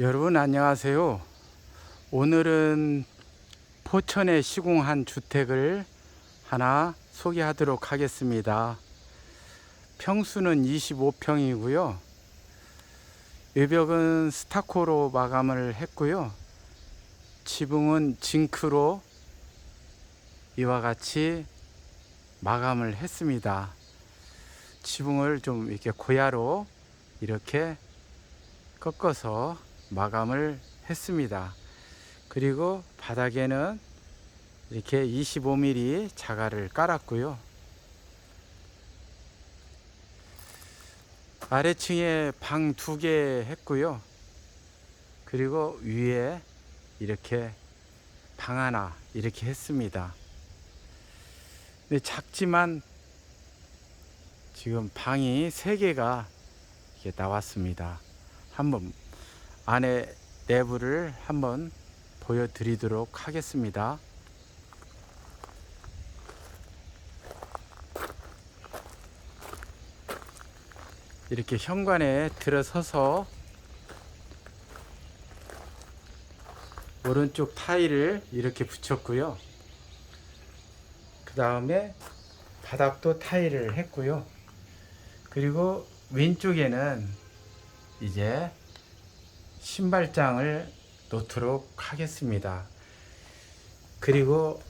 여러분 안녕하세요. 오늘은 포천에 시공한 주택을 하나 소개하도록 하겠습니다. 평수는 25평이고요. 외벽은 스타코로 마감을 했고요. 지붕은 징크로 이와 같이 마감을 했습니다. 지붕을 좀 이렇게 고야로 이렇게 꺾어서 마감을 했습니다. 그리고 바닥에는 이렇게 25mm 자갈을 깔았고요. 아래층에 방 두 개 했고요. 그리고 위에 이렇게 방 하나 이렇게 했습니다. 근데 작지만 지금 방이 세 개가 이렇게 나왔습니다. 한번 안에 내부를 한번 보여드리도록 하겠습니다. 이렇게 현관에 들어서서 오른쪽 타일을 이렇게 붙였고요. 그 다음에 바닥도 타일을 했고요. 그리고 왼쪽에는 이제 신발장을 놓도록 하겠습니다. 그리고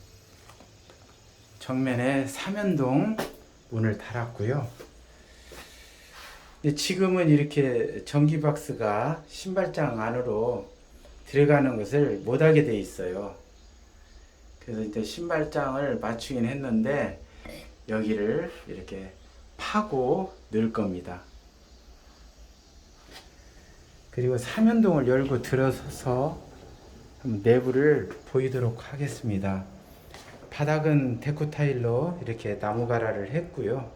정면에 삼연동 문을 달았고요. 지금은 이렇게 전기박스가 신발장 안으로 들어가는 것을 못하게 돼 있어요. 그래서 이제 신발장을 맞추긴 했는데 여기를 이렇게 파고 넣을 겁니다. 그리고 삼연동을 열고 들어서서 내부를 보이도록 하겠습니다. 바닥은 데코 타일로 이렇게 나무 가라를 했고요.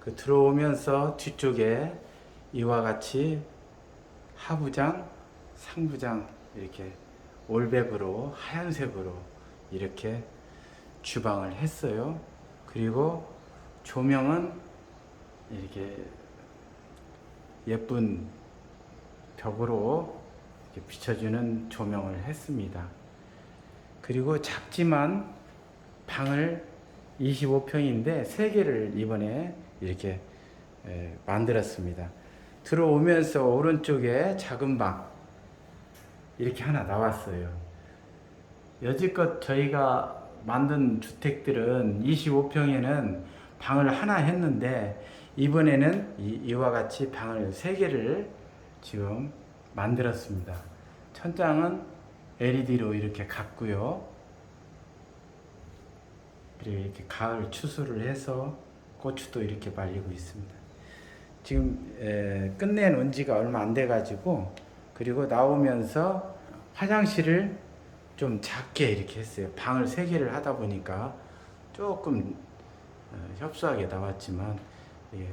그 들어오면서 뒤쪽에 이와 같이 하부장, 상부장 이렇게 올백으로 하얀색으로 이렇게 주방을 했어요. 그리고 조명은 이렇게 예쁜 벽으로 비춰주는 조명을 했습니다. 그리고 작지만 방을 25평인데 3개를 이번에 이렇게 에, 만들었습니다. 들어오면서 오른쪽에 작은 방 이렇게 하나 나왔어요. 여지껏 저희가 만든 주택들은 25평에는 방을 하나 했는데 이번에는 이, 와 같이 방을 3개를 지금 만들었습니다. 천장은 LED로 이렇게 갔고요. 그리고 이렇게 가을 추수를 해서 고추도 이렇게 말리고 있습니다. 지금 에, 끝낸 지가 얼마 안 돼가지고 그리고 나오면서 화장실을 좀 작게 이렇게 했어요. 방을 세 개를 하다 보니까 조금 어, 협소하게 나왔지만 예,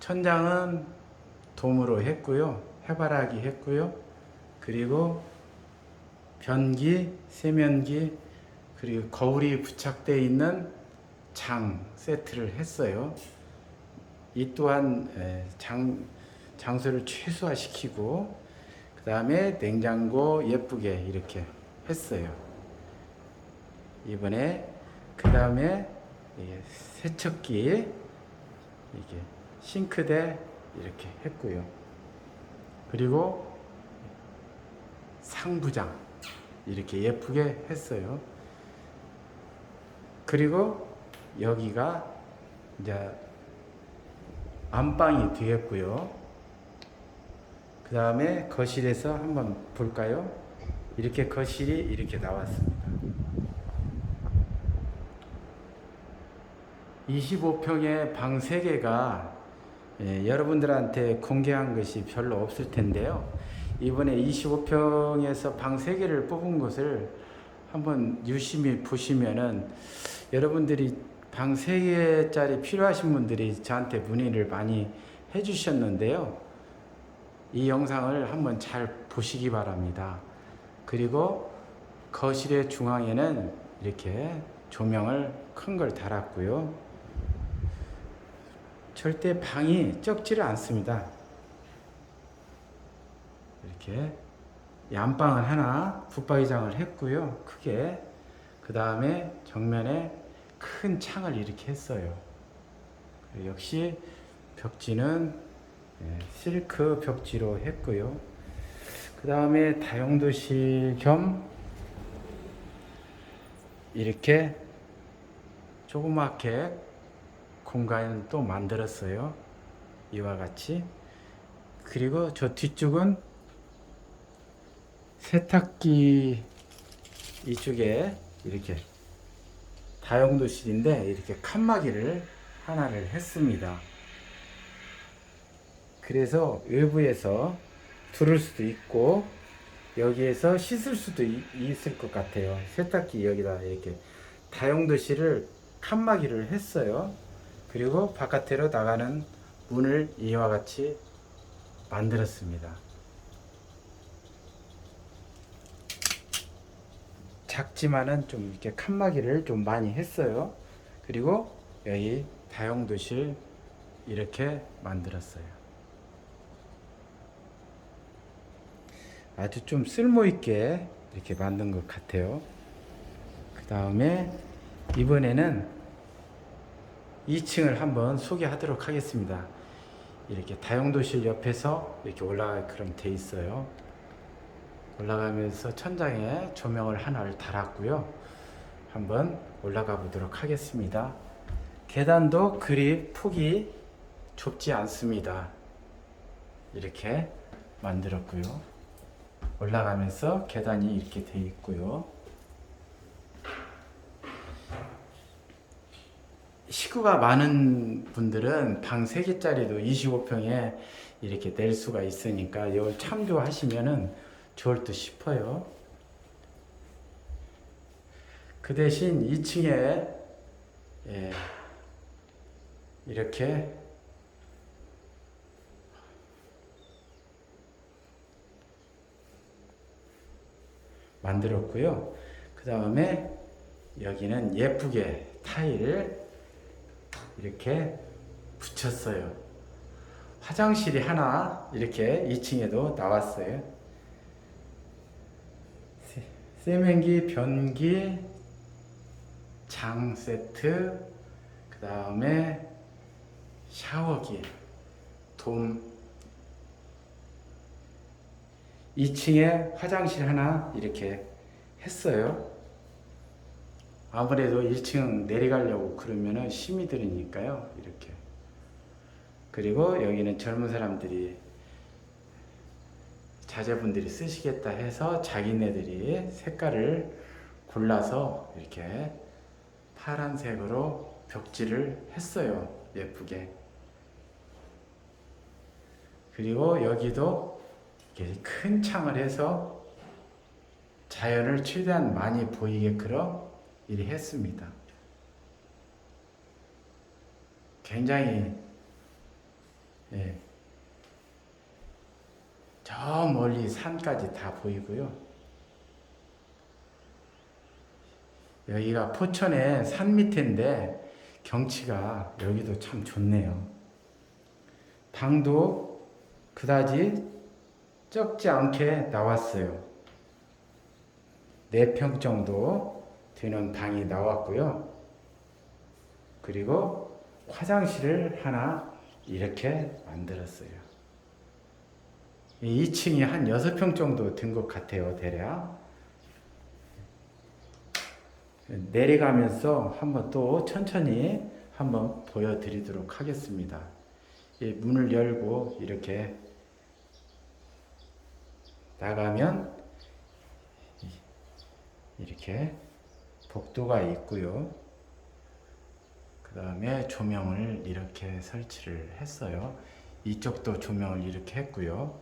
천장은 돔으로 했고요. 해바라기 했고요. 그리고 변기, 세면기, 그리고 거울이 부착되어 있는 장 세트를 했어요. 이 또한 에, 장, 장소를 최소화시키고 그 다음에 냉장고 예쁘게 이렇게 했어요. 이번에 그 다음에 세척기 이렇게 싱크대 이렇게 했고요. 그리고 상부장 이렇게 예쁘게 했어요. 그리고 여기가 이제 안방이 되겠고요. 그 다음에 거실에서 한번 볼까요? 이렇게 거실이 이렇게 나왔습니다. 25평의 방 3개가 예, 여러분들한테 공개한 것이 별로 없을 텐데요. 이번에 25평에서 방 3개를 뽑은 것을 한번 유심히 보시면은 여러분들이 방 3개짜리 필요하신 분들이 저한테 문의를 많이 해주셨는데요. 이 영상을 한번 잘 보시기 바랍니다. 그리고 거실의 중앙에는 이렇게 조명을 큰 걸 달았고요. 절대 방이 적지를 않습니다. 이렇게 이 안방을 하나 붙박이장을 했고요. 크게 그 다음에 정면에 큰 창을 이렇게 했어요. 역시 벽지는 예, 실크 벽지로 했고요. 그 다음에 다용도실 겸 이렇게 조그맣게 공간을 또 만들었어요. 이와 같이. 그리고 저 뒤쪽은 세탁기 이쪽에 이렇게 다용도실인데 이렇게 칸막이를 하나를 했습니다. 그래서 외부에서 두를 수도 있고 여기에서 씻을 수도 이- 있을 것 같아요. 세탁기 여기다 이렇게 다용도실을 칸막이를 했어요. 그리고 바깥으로 나가는 문을 이와 같이 만들었습니다. 작지만은 좀 이렇게 칸막이를 좀 많이 했어요. 그리고 여기 다용도실 이렇게 만들었어요. 아주 좀 쓸모 있게 이렇게 만든 것 같아요. 그 다음에 이번에는 2층을 한번 소개하도록 하겠습니다. 이렇게 다용도실 옆에서 이렇게 그럼 돼 있어요. 올라가면서 천장에 조명을 하나를 달았고요. 한번 올라가 보도록 하겠습니다. 계단도 그리 폭이 좁지 않습니다. 이렇게 만들었고요. 올라가면서 계단이 이렇게 돼 있고요. 식구가 많은 분들은 방 3개짜리도 25평에 이렇게 낼 수가 있으니까 이걸 참조하시면은 좋을 듯 싶어요. 그 대신 2층에 예, 이렇게 만들었고요. 그 다음에 여기는 예쁘게 타일을 이렇게 붙였어요. 화장실이 하나 이렇게 2층에도 나왔어요. 세- 세면기, 변기, 장 세트, 그 다음에 샤워기, 돔. 2층에 화장실 하나 이렇게 했어요. 아무래도 1층 내려가려고 그러면은 힘이 들으니까요. 이렇게. 그리고 여기는 젊은 사람들이 자제분들이 쓰시겠다 해서 자기네들이 색깔을 골라서 이렇게 파란색으로 벽지를 했어요. 예쁘게. 그리고 여기도 큰 창을 해서 자연을 최대한 많이 보이게끔 이리 했습니다. 굉장히 예, 저 멀리 산까지 다 보이고요. 여기가 포천의 산 밑인데 경치가 여기도 참 좋네요. 방도 그다지 적지 않게 나왔어요. 4평 정도 되는 방이 나왔고요. 그리고 화장실을 하나 이렇게 만들었어요. 2층이 한 6평 정도 된 것 같아요, 대략. 내려가면서 한번 또 천천히 한번 보여드리도록 하겠습니다. 이 문을 열고 이렇게 나가면 이렇게 복도가 있고요. 그 다음에 조명을 이렇게 설치를 했어요. 이쪽도 조명을 이렇게 했고요.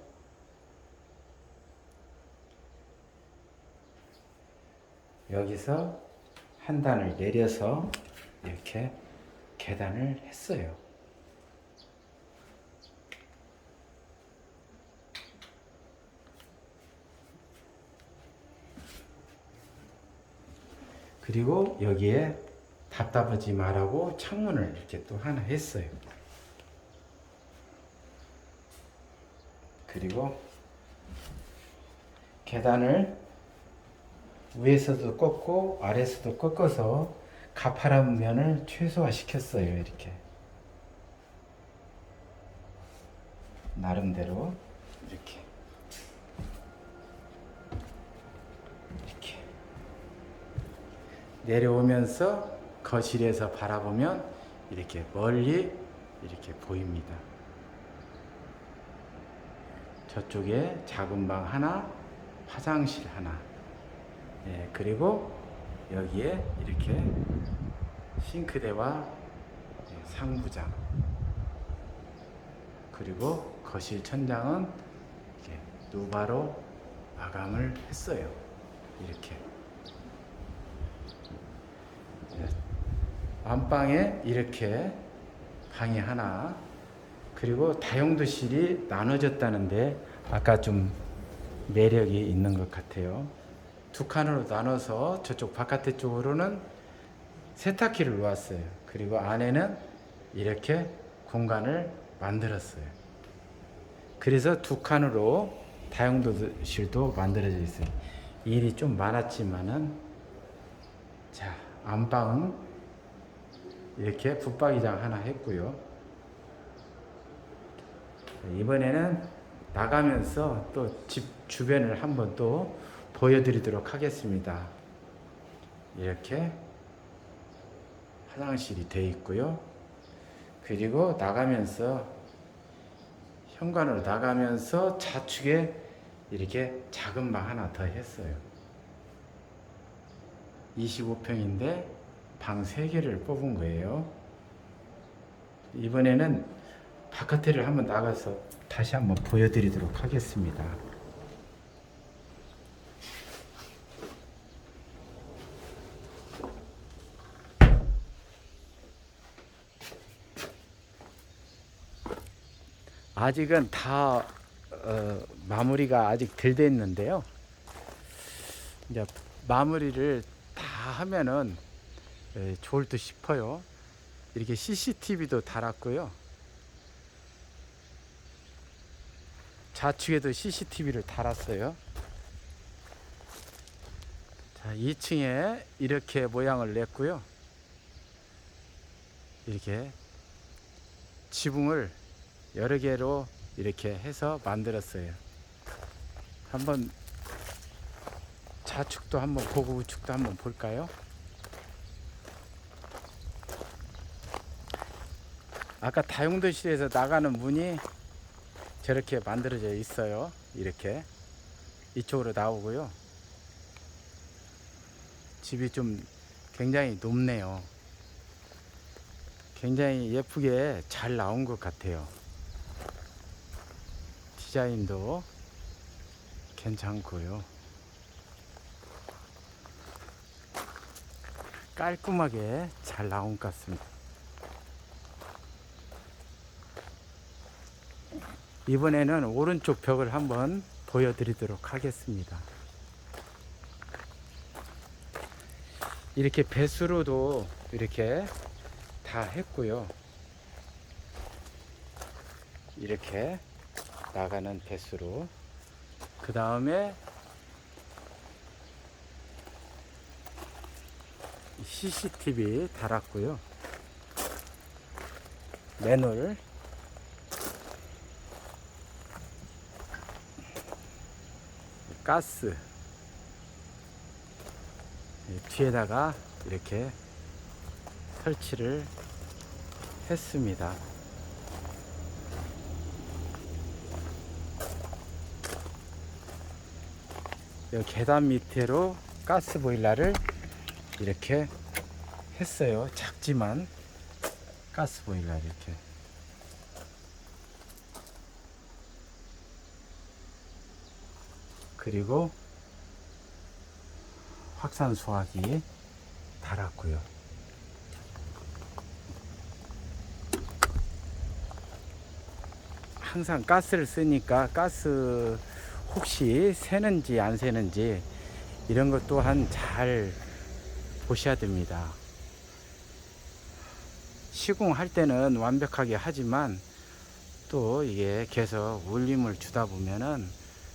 여기서 한 단을 내려서 이렇게 계단을 했어요. 그리고 여기에 답답하지 말라고 창문을 이렇게 또 하나 했어요. 그리고 계단을 위에서도 꺾고 아래에서도 꺾어서 가파른 면을 최소화 시켰어요. 이렇게 나름대로 이렇게 내려오면서 거실에서 바라보면 이렇게 멀리 이렇게 보입니다. 저쪽에 작은 방 하나, 화장실 하나. 예, 그리고 여기에 이렇게 싱크대와 예, 상부장. 그리고 거실 천장은 이렇게 누바로 마감을 했어요. 이렇게. 예, 안방에 이렇게 방이 하나, 그리고 다용도실이 나눠졌다는데 아까 좀 매력이 있는 것 같아요. 두 칸으로 나눠서 저쪽 바깥에 쪽으로는 세탁기를 놓았어요. 그리고 안에는 이렇게 공간을 만들었어요. 그래서 두 칸으로 다용도실도 만들어져 있어요. 일이 좀 많았지만은 자 안방은 이렇게 붙박이장 하나 했고요. 이번에는 나가면서 또 집 주변을 한번 또 보여드리도록 하겠습니다. 이렇게 화장실이 되어 있고요. 그리고 나가면서 현관으로 나가면서 좌측에 이렇게 작은 방 하나 더 했어요. 25평인데 방 3개를 뽑은 거예요. 이번에는 바깥에를 한번 나가서 다시 한번 보여드리도록 하겠습니다. 아직은 다 어, 마무리가 아직 덜 됐는데요. 이제 마무리를 다 하면은 에, 좋을 듯 싶어요. 이렇게 CCTV도 달았고요. 좌측에도 CCTV를 달았어요. 자, 2층에 이렇게 모양을 냈고요. 이렇게 지붕을 여러 개로 이렇게 해서 만들었어요. 한번 좌측도 한번 보고 우측도 한번 볼까요? 아까 다용도실에서 나가는 문이 저렇게 만들어져 있어요. 이렇게 이쪽으로 나오고요. 집이 좀 굉장히 높네요. 굉장히 예쁘게 잘 나온 것 같아요. 디자인도 괜찮고요. 깔끔하게 잘 나온 것 같습니다. 이번에는 오른쪽 벽을 한번 보여드리도록 하겠습니다. 이렇게 배수로도 이렇게 다 했고요. 이렇게 나가는 배수로. 그 다음에 CCTV 달았고요. 맨홀 가스 이 뒤에다가 이렇게 설치를 했습니다. 계단 밑으로 가스 보일러를 이렇게 했어요. 작지만 가스 보일러 이렇게. 그리고 확산 수화기 달았고요. 항상 가스를 쓰니까 가스 혹시 새는지 안 새는지 이런 것 또한 잘 보셔야 됩니다. 시공할 때는 완벽하게 하지만 또 이게 계속 울림을 주다 보면은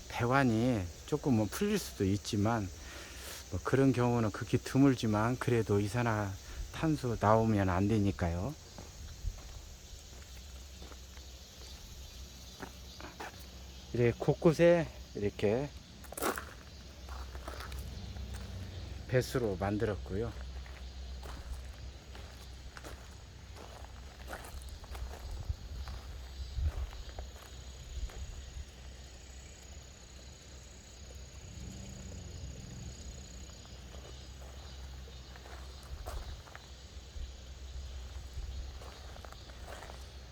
배관이 조금 뭐 풀릴 수도 있지만 뭐 그런 경우는 극히 드물지만 그래도 이산화탄소 나오면 안 되니까요. 이렇게 곳곳에 이렇게 배수로 만들었고요.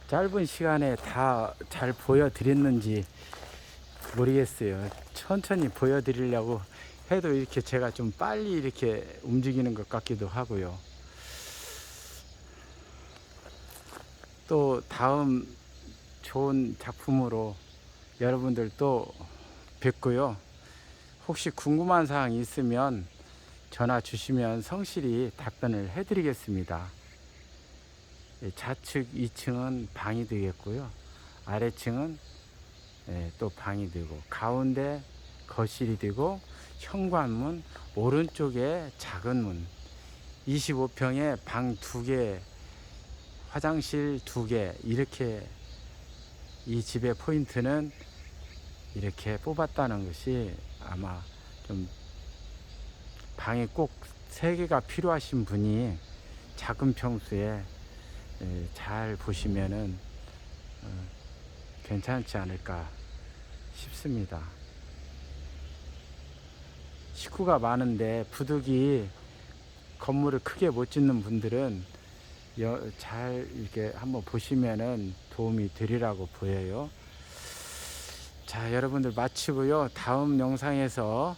짧은 시간에 다 잘 보여드렸는지 모르겠어요. 천천히 보여드리려고 해도 이렇게 제가 좀 빨리 이렇게 움직이는 것 같기도 하고요. 또 다음 좋은 작품으로 여러분들 또 뵙고요. 혹시 궁금한 사항 있으면 전화 주시면 성실히 답변을 해드리겠습니다. 예, 좌측 2층은 방이 되겠고요. 아래층은 예, 또 방이 되고 가운데 거실이 되고 현관문 오른쪽에 작은 문 25평에 방두개 화장실 두개 이렇게 이 집의 포인트는 이렇게 뽑았다는 것이 아마 좀 방이 꼭세 개가 필요하신 분이 작은 평수에 예, 잘 보시면은 어, 괜찮지 않을까 싶습니다. 식구가 많은데 부득이 건물을 크게 못 짓는 분들은 여- 잘 이렇게 한번 보시면은 도움이 되리라고 보여요. 자, 여러분들 마치고요. 다음 영상에서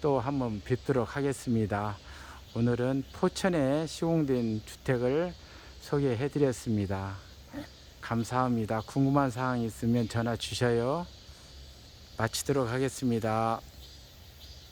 또 한번 뵙도록 하겠습니다. 오늘은 포천에 시공된 주택을 소개해 드렸습니다. 감사합니다. 궁금한 사항 있으면 전화 주셔요. 마치도록 하겠습니다.